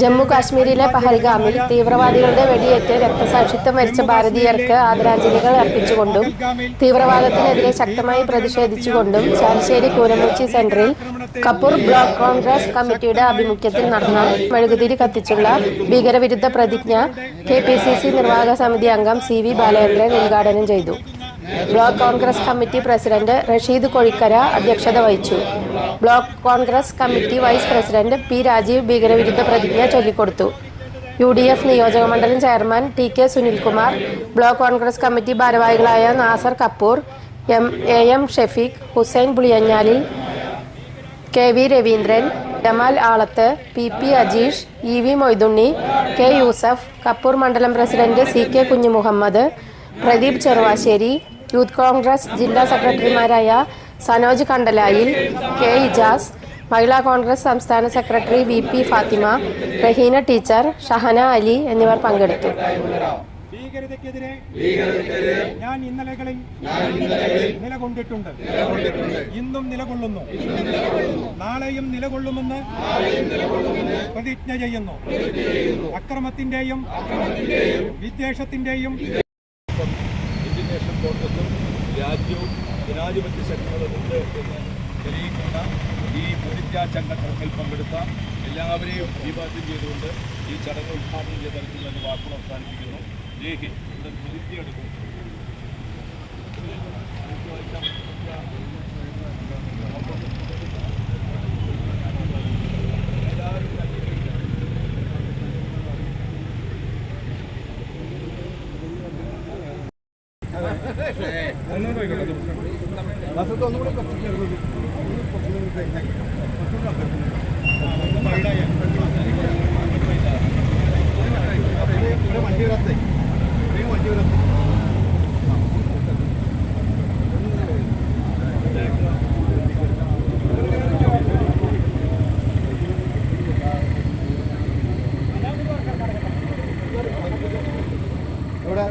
ജമ്മു കാശ്മീരിലെ പഹൽഗാമിൽ തീവ്രവാദികളുടെ വെടിയേറ്റ് രക്തസാക്ഷിത്വം വരിച്ച ഭാരതീയർക്ക് ആദരാഞ്ജലികൾ അർപ്പിച്ചുകൊണ്ടും തീവ്രവാദത്തിനെതിരെ ശക്തമായി പ്രതിഷേധിച്ചുകൊണ്ടും ചാലശ്ശേരി കൂരമൂച്ചി സെന്ററിൽ കപ്പൂർ ബ്ലോക്ക് കോൺഗ്രസ് കമ്മിറ്റിയുടെ ആഭിമുഖ്യത്തിൽ നടന്ന മെഴുകുതിരി കത്തിച്ചുള്ള ഭീകരവിരുദ്ധ പ്രതിജ്ഞ കെ പി സി സി നിർവാഹക സമിതി അംഗം സി വി ബാലചന്ദ്രൻ ഉദ്ഘാടനം ചെയ്തു. Block Congress committee president Rasheed Kozhikkara അധ്യക്ഷത വഹിച്ചു. Block Congress committee vice president P Rajeev ഭീകരവിരുദ്ധ പ്രതിജ്ഞ ചൊല്ലിക്കൊടുത്തു. യു ഡി എഫ് നിയോജകമണ്ഡലം chairman T K Sunilkumar block Congress committee ഭാരവാഹികളായ Nasar Kappur M A M Shefeeq Hussain Puliyanhalil K V Raveendran Jamal Alath P P Ajeesh E V Moythunni K Yusuf Kappur മണ്ഡലം president C K Kunjumuhammad Pradeep Cheruvasseri youth Congress ജില്ലാ സെക്രട്ടറിമാരായ Sanoj Kandalayil K Ijaz Mahila Congress സംസ്ഥാന secretary V P Fathima Raheena teacher Shahana Ali എന്നിവർ പങ്കെടുത്തു. ഭീകരതയ്ക്കെതിരെ ഞാൻ ഇന്നലകളിൽ നിലകൊണ്ടിട്ടുണ്ട്. ഇന്നും നിലകൊള്ളുന്നു. നാളെയും നിലകൊള്ളുമെന്ന് പ്രതിജ്ഞ ചെയ്യുന്നു. അക്രമത്തിന്റെയും വിദ്വേഷത്തിന്റെയും കോൺഗ്രസും രാജ്യവും ജനാധിപത്യ ശക്തികളുമുണ്ട് എന്ന് തെളിയിക്കുന്ന ഈ പ്രതിജ്ഞാ ചടങ്ങിൽ പങ്കെടുത്ത എല്ലാവരെയും അഭിവാദ്യം ചെയ്തുകൊണ്ട് ഈ ചടങ്ങ് ഉദ്ഘാടനം ചെയ്ത തരത്തിൽ തന്നെ വാക്കുകൾ അവസാനിപ്പിക്കുന്നു. ഹിന്ദ്. ഇവിടെ പ്രതിജ്ഞ വണ്ടി വരാത്തേ വണ്ടി വരാത്തേ ഇവിടെ